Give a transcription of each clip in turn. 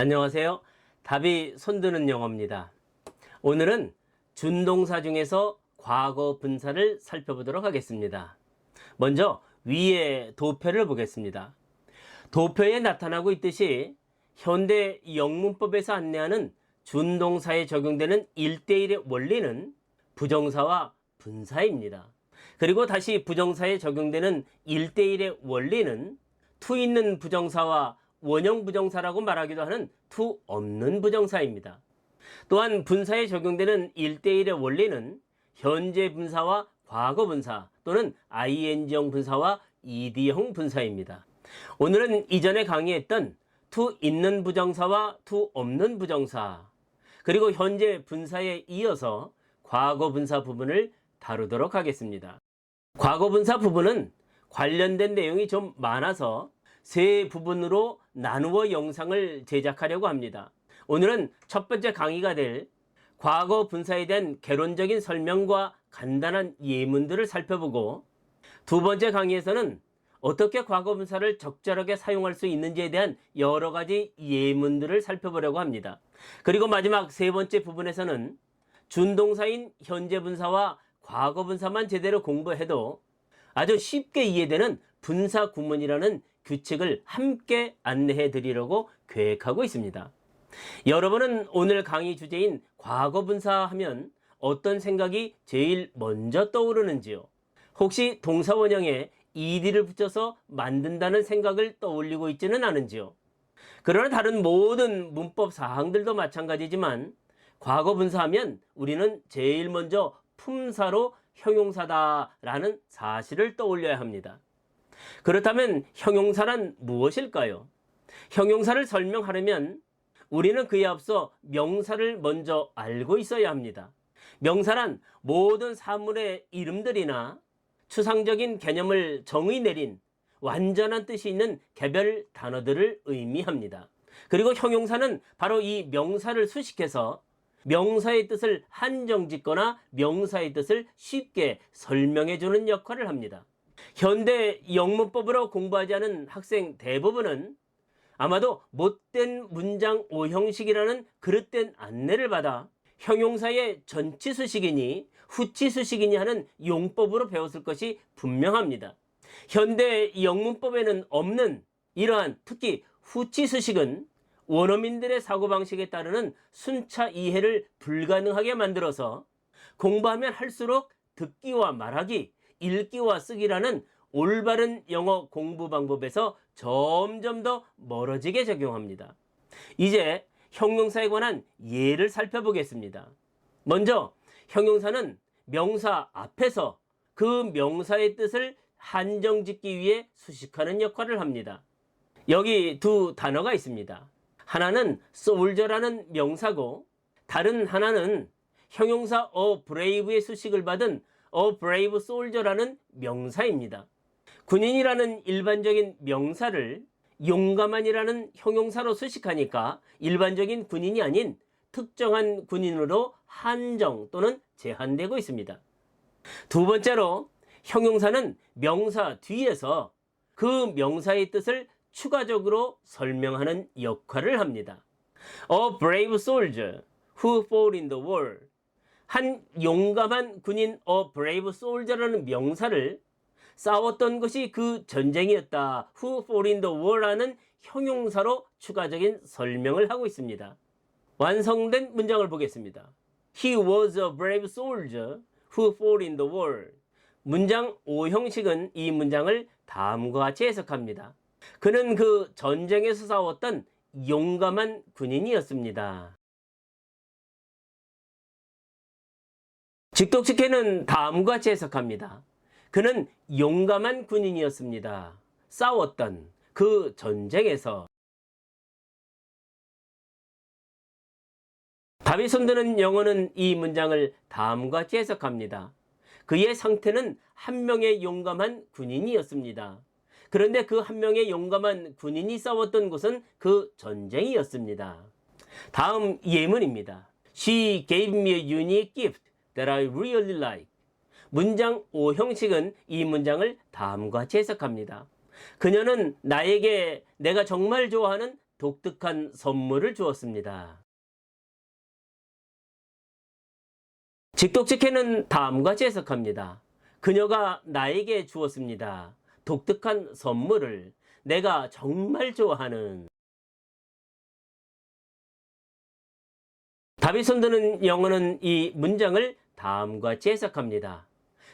안녕하세요. 답이 손드는 영어입니다. 오늘은 준동사 중에서 과거 분사를 살펴보도록 하겠습니다. 먼저 위에 도표를 보겠습니다. 도표에 나타나고 있듯이 현대 영문법에서 안내하는 준동사에 적용되는 1대1의 원리는 부정사와 분사입니다. 그리고 다시 부정사에 적용되는 1대1의 원리는 투 있는 부정사와 원형 부정사라고 말하기도 하는 투 없는 부정사입니다. 또한 분사에 적용되는 1대1의 원리는 현재 분사와 과거 분사 또는 ing형 분사와 ed형 분사입니다. 오늘은 이전에 강의했던 투 있는 부정사와 투 없는 부정사 그리고 현재 분사에 이어서 과거 분사 부분을 다루도록 하겠습니다. 과거 분사 부분은 관련된 내용이 좀 많아서 세 부분으로 나누어 영상을 제작하려고 합니다. 오늘은 첫 번째 강의가 될 과거 분사에 대한 개론적인 설명과 간단한 예문들을 살펴보고 두 번째 강의에서는 어떻게 과거 분사를 적절하게 사용할 수 있는지에 대한 여러 가지 예문들을 살펴보려고 합니다. 그리고 마지막 세 번째 부분에서는 준동사인 현재 분사와 과거 분사만 제대로 공부해도 아주 쉽게 이해되는 분사 구문이라는 규칙을 함께 안내해 드리려고 계획하고 있습니다. 여러분은 오늘 강의 주제인 과거 분사 하면 어떤 생각이 제일 먼저 떠오르는지요? 혹시 동사 원형에 ed를 붙여서 만든다는 생각을 떠올리고 있지는 않은지요? 그러나 다른 모든 문법 사항들도 마찬가지지만 과거 분사하면 우리는 제일 먼저 품사로 형용사다라는 사실을 떠올려야 합니다. 그렇다면 형용사란 무엇일까요? 형용사를 설명하려면 우리는 그에 앞서 명사를 먼저 알고 있어야 합니다. 명사란 모든 사물의 이름들이나 추상적인 개념을 정의 내린 완전한 뜻이 있는 개별 단어들을 의미합니다. 그리고 형용사는 바로 이 명사를 수식해서 명사의 뜻을 한정 짓거나 명사의 뜻을 쉽게 설명해 주는 역할을 합니다. 현대 영문법으로 공부하지 않은 학생 대부분은 아마도 못된 문장 오형식이라는 그릇된 안내를 받아 형용사의 전치 수식이니 후치 수식이니 하는 용법으로 배웠을 것이 분명합니다. 현대 영문법에는 없는 이러한 특히 후치 수식은 원어민들의 사고방식에 따르는 순차 이해를 불가능하게 만들어서 공부하면 할수록 듣기와 말하기, 읽기와 쓰기라는 올바른 영어 공부 방법에서 점점 더 멀어지게 적용합니다. 이제 형용사에 관한 예를 살펴보겠습니다. 먼저 형용사는 명사 앞에서 그 명사의 뜻을 한정 짓기 위해 수식하는 역할을 합니다. 여기 두 단어가 있습니다. 하나는 soldier라는 명사고 다른 하나는 형용사 a brave의 수식을 받은 a brave soldier라는 명사입니다. 군인이라는 일반적인 명사를 용감한이라는 형용사로 수식하니까 일반적인 군인이 아닌 특정한 군인으로 한정 또는 제한되고 있습니다. 두 번째로 형용사는 명사 뒤에서 그 명사의 뜻을 추가적으로 설명하는 역할을 합니다. A brave soldier who fought in the war. 한 용감한 군인 a brave soldier라는 명사를 싸웠던 것이 그 전쟁이었다. who fought in the war라는 형용사로 추가적인 설명을 하고 있습니다. 완성된 문장을 보겠습니다. He was a brave soldier who fought in the war. 문장 5형식은 이 문장을 다음과 같이 해석합니다. 그는 그 전쟁에서 싸웠던 용감한 군인이었습니다. 직독식해는 다음과 같이 해석합니다. 그는 용감한 군인이었습니다. 싸웠던 그 전쟁에서 답이 손드는 영어는 이 문장을 다음과 같이 해석합니다. 그의 상태는 한 명의 용감한 군인이었습니다. 그런데 그 한 명의 용감한 군인이 싸웠던 곳은 그 전쟁이었습니다. 다음 예문입니다. She gave me a unique gift that I really like. 문장 5 형식은 이 문장을 다음과 같이 해석합니다. 그녀는 나에게 내가 정말 좋아하는 독특한 선물을 주었습니다. 직독직해는 다음과 같이 해석합니다. 그녀가 나에게 주었습니다. 독특한 선물을 내가 정말 좋아하는 답이 손드는 영어는 이 문장을 다음과 같이 해석합니다.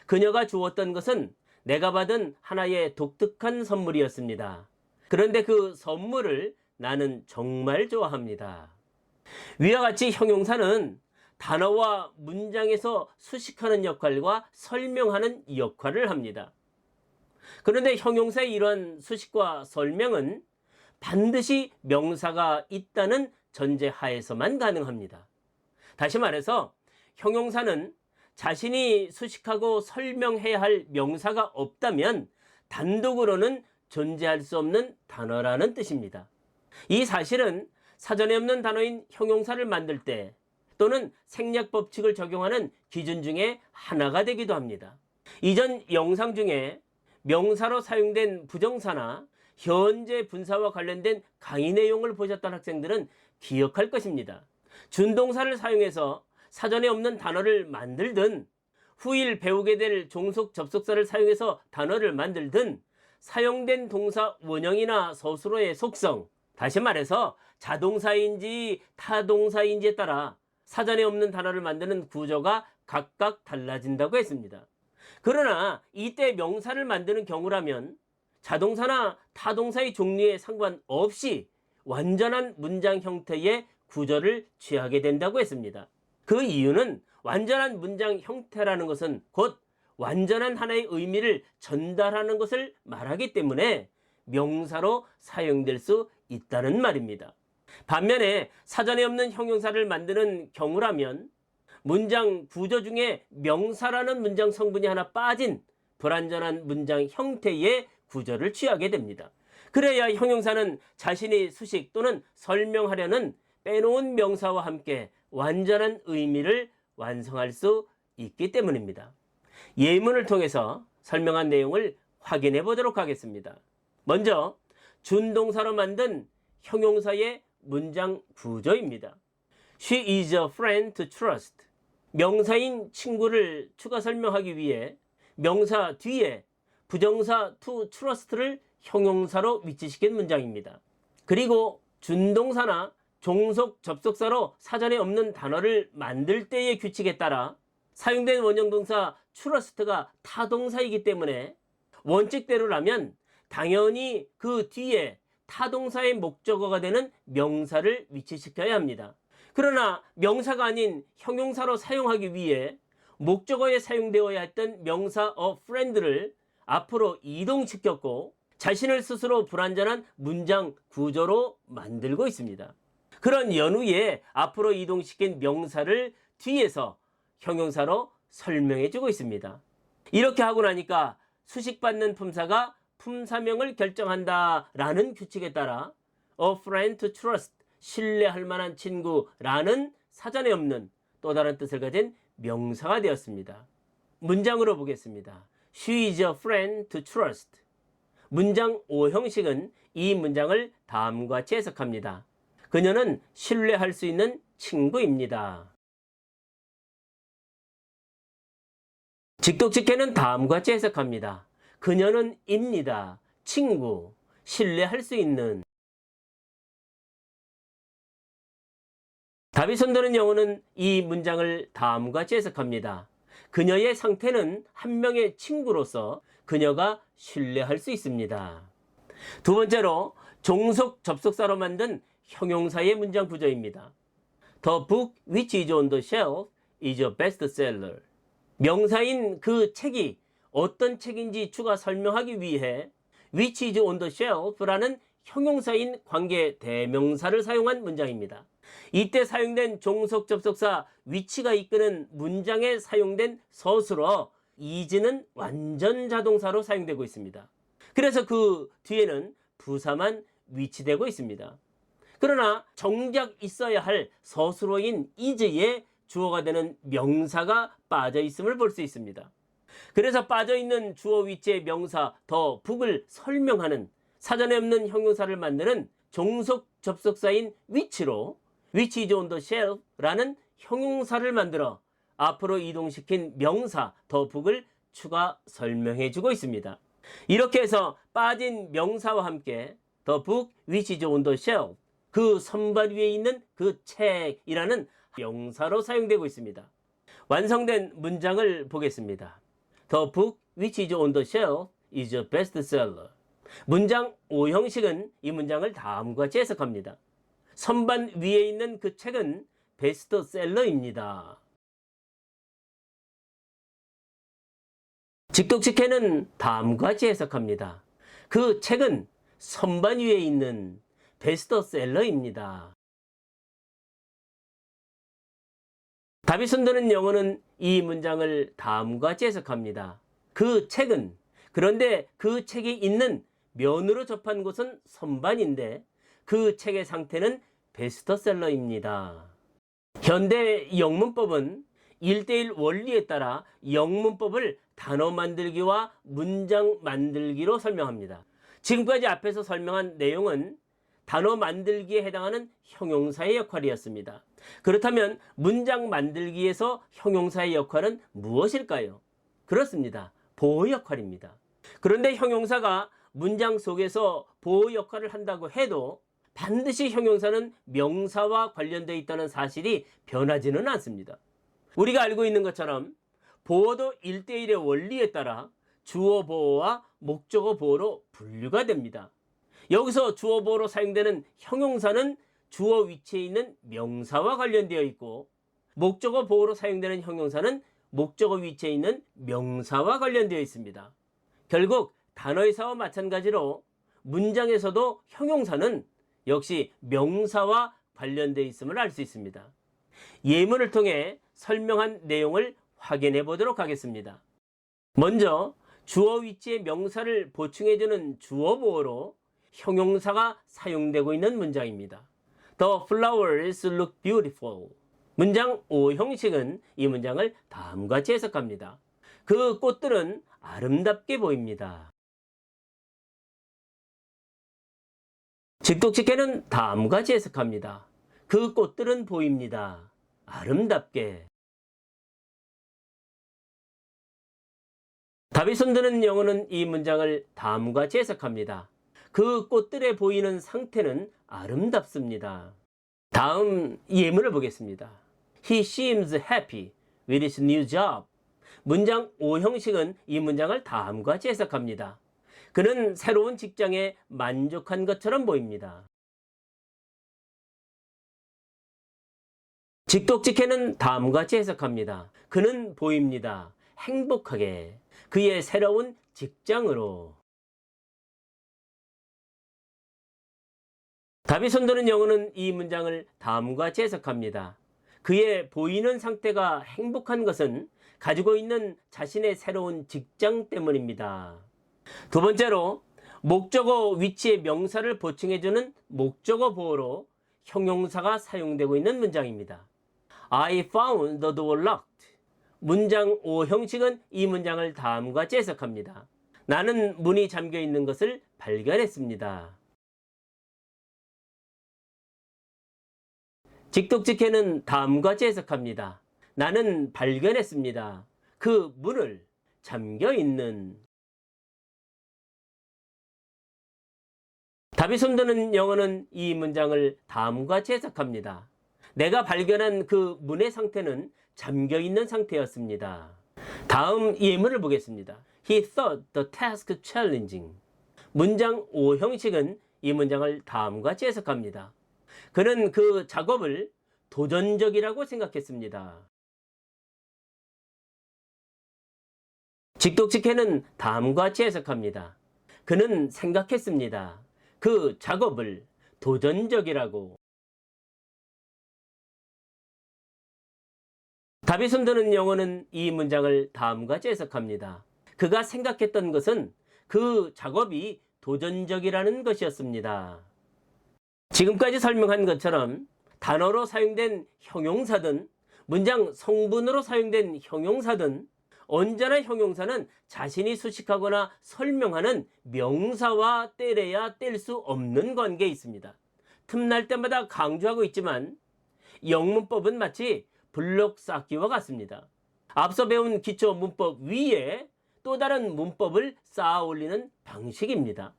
그녀가 주었던 것은 내가 받은 하나의 독특한 선물이었습니다. 그런데 그 선물을 나는 정말 좋아합니다. 위와 같이 형용사는 단어와 문장에서 수식하는 역할과 설명하는 역할을 합니다. 그런데 형용사의 이러한 수식과 설명은 반드시 명사가 있다는 전제 하에서만 가능합니다. 다시 말해서 형용사는 자신이 수식하고 설명해야 할 명사가 없다면 단독으로는 존재할 수 없는 단어라는 뜻입니다. 이 사실은 사전에 없는 단어인 형용사를 만들 때 또는 생략 법칙을 적용하는 기준 중에 하나가 되기도 합니다. 이전 영상 중에 명사로 사용된 부정사나 현재 분사와 관련된 강의 내용을 보셨던 학생들은 기억할 것입니다. 준동사를 사용해서 사전에 없는 단어를 만들든 후일 배우게 될 종속 접속사를 사용해서 단어를 만들든 사용된 동사 원형이나 서술어의 속성, 다시 말해서 자동사인지 타동사인지에 따라 사전에 없는 단어를 만드는 구조가 각각 달라진다고 했습니다. 그러나 이때 명사를 만드는 경우라면 자동사나 타동사의 종류에 상관없이 완전한 문장 형태의 구조를 취하게 된다고 했습니다. 그 이유는 완전한 문장 형태라는 것은 곧 완전한 하나의 의미를 전달하는 것을 말하기 때문에 명사로 사용될 수 있다는 말입니다. 반면에 사전에 없는 형용사를 만드는 경우라면 문장 구조 중에 명사라는 문장 성분이 하나 빠진 불완전한 문장 형태의 구조를 취하게 됩니다. 그래야 형용사는 자신이 수식 또는 설명하려는 빼놓은 명사와 함께 완전한 의미를 완성할 수 있기 때문입니다. 예문을 통해서 설명한 내용을 확인해 보도록 하겠습니다. 먼저 준동사로 만든 형용사의 문장 구조입니다. She is a friend to trust. 명사인 친구를 추가 설명하기 위해 명사 뒤에 부정사 to trust를 형용사로 위치시킨 문장입니다. 그리고 준동사나 종속 접속사로 사전에 없는 단어를 만들 때의 규칙에 따라 사용된 원형 동사 trust가 타동사이기 때문에 원칙대로라면 당연히 그 뒤에 타동사의 목적어가 되는 명사를 위치시켜야 합니다. 그러나 명사가 아닌 형용사로 사용하기 위해 목적어에 사용되어야 했던 명사 a friend를 앞으로 이동시켰고 자신을 스스로 불완전한 문장 구조로 만들고 있습니다. 그런 연후에 앞으로 이동시킨 명사를 뒤에서 형용사로 설명해 주고 있습니다. 이렇게 하고 나니까 수식받는 품사가 품사명을 결정한다 라는 규칙에 따라 a friend to trust 신뢰할 만한 친구라는 사전에 없는 또 다른 뜻을 가진 명사가 되었습니다. 문장으로 보겠습니다. She is a friend to trust. 문장 5형식은 이 문장을 다음과 같이 해석합니다. 그녀는 신뢰할 수 있는 친구입니다. 직독직해는 다음과 같이 해석합니다. 그녀는 입니다. 친구, 신뢰할 수 있는. 답이 손드는 영어는 이 문장을 다음과 같이 해석합니다. 그녀의 상태는 한 명의 친구로서 그녀가 신뢰할 수 있습니다. 두 번째로 종속 접속사로 만든 형용사의 문장 구조입니다. The book which is on the shelf is a bestseller. 명사인 그 책이 어떤 책인지 추가 설명하기 위해 which is on the shelf라는 형용사인 관계 대명사를 사용한 문장입니다. 이때 사용된 종속 접속사 위치가 이끄는 문장에 사용된 서술어 is는 완전 자동사로 사용되고 있습니다. 그래서 그 뒤에는 부사만 위치되고 있습니다. 그러나 정작 있어야 할 서술어인 is에 주어가 되는 명사가 빠져 있음을 볼 수 있습니다. 그래서 빠져 있는 주어 위치의 명사 더 북을 설명하는 사전에 없는 형용사를 만드는 종속 접속사인 which로 which is on the shelf라는 형용사를 만들어 앞으로 이동시킨 명사 the book을 추가 설명해 주고 있습니다. 이렇게 해서 빠진 명사와 함께 is on the shelf 그 선반 위에 있는 그 책이라는 명사로 사용되고 있습니다. 완성된 문장을 보겠습니다. The book which is on the shelf is a bestseller. 문장 5형식은 이 문장을 다음과 같이 해석합니다. 선반 위에 있는 그 책은 베스트셀러입니다. 직독직해는 다음과 같이 해석합니다. 그 책은 선반 위에 있는 베스트셀러입니다. 손드는 영어는 이 문장을 다음과 같이 해석합니다. 그 책은 그런데 그 책이 있는 면으로 접한 곳은 선반인데 그 책의 상태는 베스트셀러입니다. 현대 영문법은 1대1 원리에 따라 영문법을 단어 만들기와 문장 만들기로 설명합니다. 지금까지 앞에서 설명한 내용은 단어 만들기에 해당하는 형용사의 역할이었습니다. 그렇다면 문장 만들기에서 형용사의 역할은 무엇일까요? 그렇습니다. 보호 역할입니다. 그런데 형용사가 문장 속에서 보호 역할을 한다고 해도 반드시 형용사는 명사와 관련되어 있다는 사실이 변하지는 않습니다. 우리가 알고 있는 것처럼 보호도 1대1의 원리에 따라 주어 보호와 목적어 보호로 분류가 됩니다. 여기서 주어 보호로 사용되는 형용사는 주어 위치에 있는 명사와 관련되어 있고 목적어 보호로 사용되는 형용사는 목적어 위치에 있는 명사와 관련되어 있습니다. 결국 단어의사와 마찬가지로 문장에서도 형용사는 역시 명사와 관련되어 있음을 알 수 있습니다. 예문을 통해 설명한 내용을 확인해 보도록 하겠습니다. 먼저 주어 위치에 명사를 보충해주는 주어 보호로 형용사가 사용되고 있는 문장입니다. The flowers look beautiful. 문장 5형식은 이 문장을 다음과 같이 해석합니다. 그 꽃들은 아름답게 보입니다. 직독직해는 다음과 같이 해석합니다. 그 꽃들은 보입니다. 아름답게. 답이 손드는 영어는 이 문장을 다음과 같이 해석합니다. 그 꽃들에 보이는 상태는 아름답습니다. 다음 예문을 보겠습니다. He seems happy with his new job. 문장 5형식은 이 문장을 다음과 같이 해석합니다. 그는 새로운 직장에 만족한 것처럼 보입니다. 직독직해는 다음과 같이 해석합니다. 그는 보입니다. 행복하게 그의 새로운 직장으로 손드는 영어는 이 문장을 다음과 같이 해석합니다. 그의 보이는 상태가 행복한 것은 가지고 있는 자신의 새로운 직장 때문입니다. 두 번째로 목적어 위치의 명사를 보충해주는 목적어 보호로 형용사가 사용되고 있는 문장입니다. I found the door locked. 문장 5 형식은 이 문장을 다음과 같이 해석합니다. 나는 문이 잠겨 있는 것을 발견했습니다. 직독직해는 다음과 같이 해석합니다. 나는 발견했습니다. 그 문을 잠겨 있는 답이 손드는 영어는 이 문장을 다음과 같이 해석합니다. 내가 발견한 그 문의 상태는 잠겨 있는 상태였습니다. 다음 예문을 보겠습니다. He thought the task challenging. 문장 5 형식은 이 문장을 다음과 같이 해석합니다. 그는 그 작업을 도전적이라고 생각했습니다. 직독직해는 다음과 같이 해석합니다. 그는 생각했습니다. 그 작업을 도전적이라고. 답이 손드는 영어는 이 문장을 다음과 같이 해석합니다. 그가 생각했던 것은 그 작업이 도전적이라는 것이었습니다. 지금까지 설명한 것처럼 단어로 사용된 형용사든 문장 성분으로 사용된 형용사든 언제나 형용사는 자신이 수식하거나 설명하는 명사와 떼래야 뗄 수 없는 관계에 있습니다. 틈날 때마다 강조하고 있지만 영문법은 마치 블록 쌓기와 같습니다. 앞서 배운 기초 문법 위에 또 다른 문법을 쌓아 올리는 방식입니다.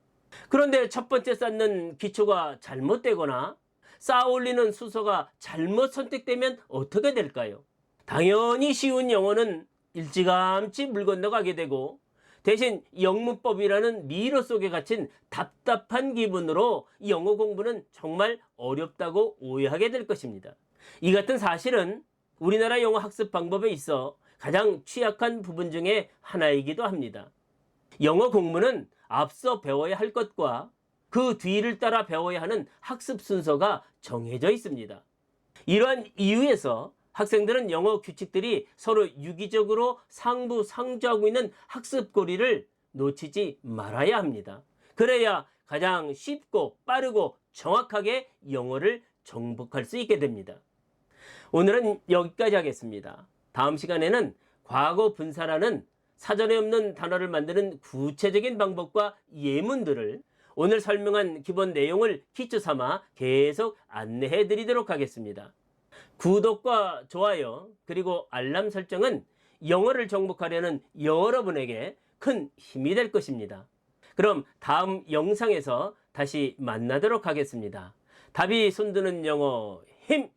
그런데 첫 번째 쌓는 기초가 잘못되거나 쌓아 올리는 순서가 잘못 선택되면 어떻게 될까요? 당연히 쉬운 영어는 일찌감치 물 건너가게 되고 대신 영문법이라는 미로 속에 갇힌 답답한 기분으로 영어 공부는 정말 어렵다고 오해하게 될 것입니다. 이 같은 사실은 우리나라 영어 학습 방법에 있어 가장 취약한 부분 중에 하나이기도 합니다. 영어 공부는 앞서 배워야 할 것과 그 뒤를 따라 배워야 하는 학습 순서가 정해져 있습니다. 이러한 이유에서 학생들은 영어 규칙들이 서로 유기적으로 상부 상조하고 있는 학습 고리를 놓치지 말아야 합니다. 그래야 가장 쉽고 빠르고 정확하게 영어를 정복할 수 있게 됩니다. 오늘은 여기까지 하겠습니다. 다음 시간에는 과거 분사라는 사전에 없는 단어를 만드는 구체적인 방법과 예문들을 오늘 설명한 기본 내용을 기초 삼아 계속 안내해 드리도록 하겠습니다. 구독과 좋아요 그리고 알람 설정은 영어를 정복하려는 여러분에게 큰 힘이 될 것입니다. 그럼 다음 영상에서 다시 만나도록 하겠습니다. 답이 손드는 영어 힘!